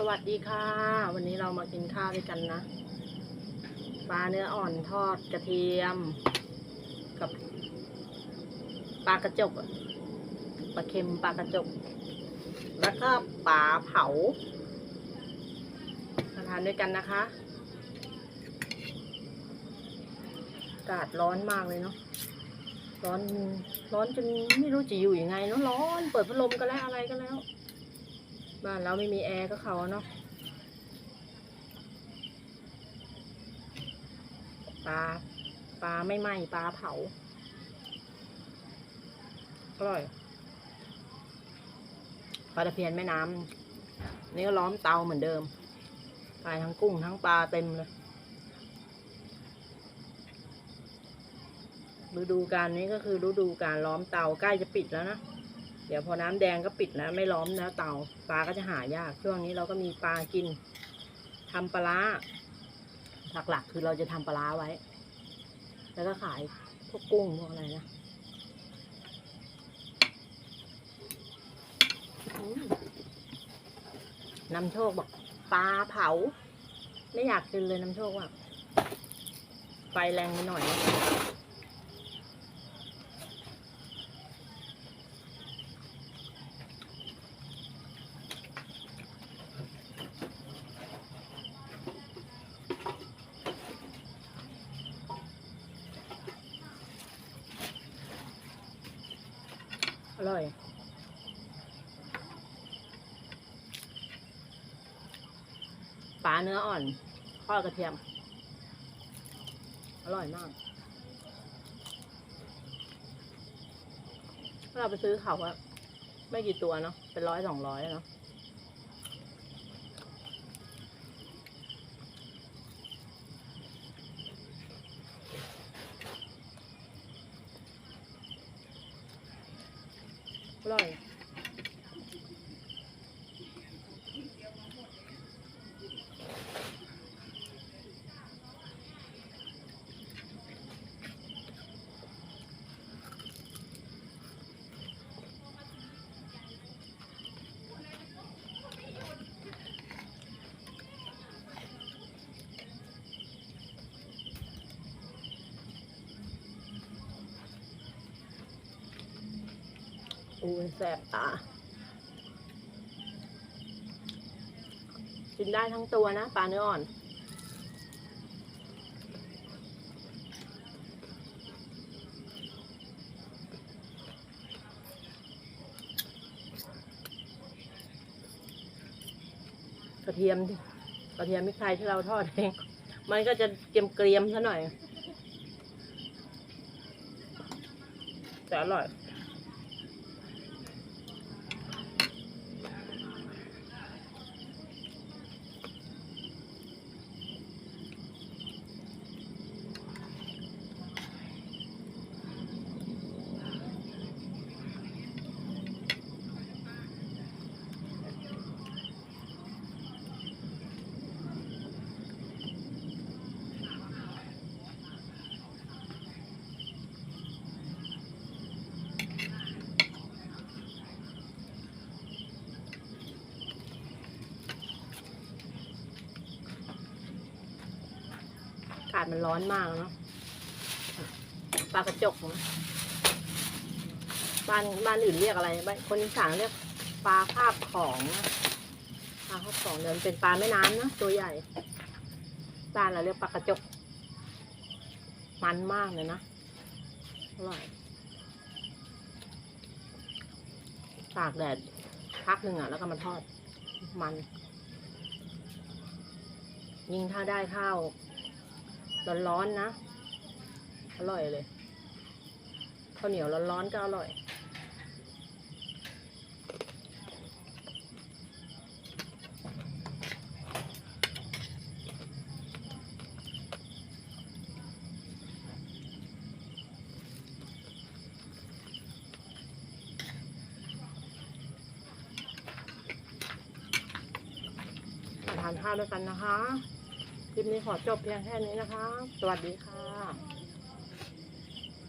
สวัสดีค่ะ วันนี้เรามากินข้าวด้วยกันนะปลาเนื้ออ่อนทอดกระเทียม กับปลากระจกปลาเค็มปลากระจก แล้วก็ปลาเผามาทานด้วยกันนะคะอากาศร้อนมากเลยเนาะร้อนร้อนจนไม่รู้จะอยู่ยังไงเนาะร้อน เปิดพัดลมก็แล้วอะไรก็แล้ว บ้านเราไม่มีแอร์ก็เขาเนาะปลาปลาไม่ไหม้ปลาเผาอร่อยปลาตะเพียนแม่น้ำนี่ก็ล้อมเตาเหมือนเดิมใส่ทั้งกุ้งทั้งปลาเต็มเลยฤดูการนี้ก็คือฤดูการล้อมเตาใกล้จะปิดแล้วนะ เดี๋ยวพอน้ำแดงก็ปิดแล้วไม่ล้อมแล้วเตาปลาก็จะหายาก ช่วงนี้เราก็มีปลากินทำปลาร้าหลักๆคือเราจะทำปลาร้าไว้ แล้วก็ขายพวกกุ้งพวกอะไรนะอืมนำโชคบอกปลาเผา ไม่อยากกินเลยน้ำโชคว่าไฟแรงไปหน่อย อร่อย ปลาเนื้ออ่อนทอดกระเทียม อร่อยมาก เราไปซื้อเขาอะไม่กี่ตัวเนาะ เป็นร้อยสองร้อยเนาะ ร่อย อูยแสบตา กินได้ทั้งตัวนะปลาเนื้ออ่อน กระเทียมกระเทียมพริกไทยที่เราทอดเอง มันก็จะเกรียมเกรียมซะหน่อยแต่อร่อยากาศมันร้อนมากเนาะปลากระจกบ้านบ้านอื่นเรียกอะไรคนอีสานเรียกปลาคาบของปลาคาบของเดินเป็นปลาแม่น้ำนะตัวใหญ่บ้านเราเรียกปลากระจก มันมากเลยนะอร่อยตากแดดพักหนึ่งอะ แล้วก็มาทอดมัน ยิ่งถ้าได้ข้าว ร้อนๆนะอร่อยเลยข้าวเหนียวร้อนๆก็อร่อยทานข้าวด้วยกันนะคะ ลิปนี้ขอจบเพียงแค่นี้นะคะ สวัสดีค่ะ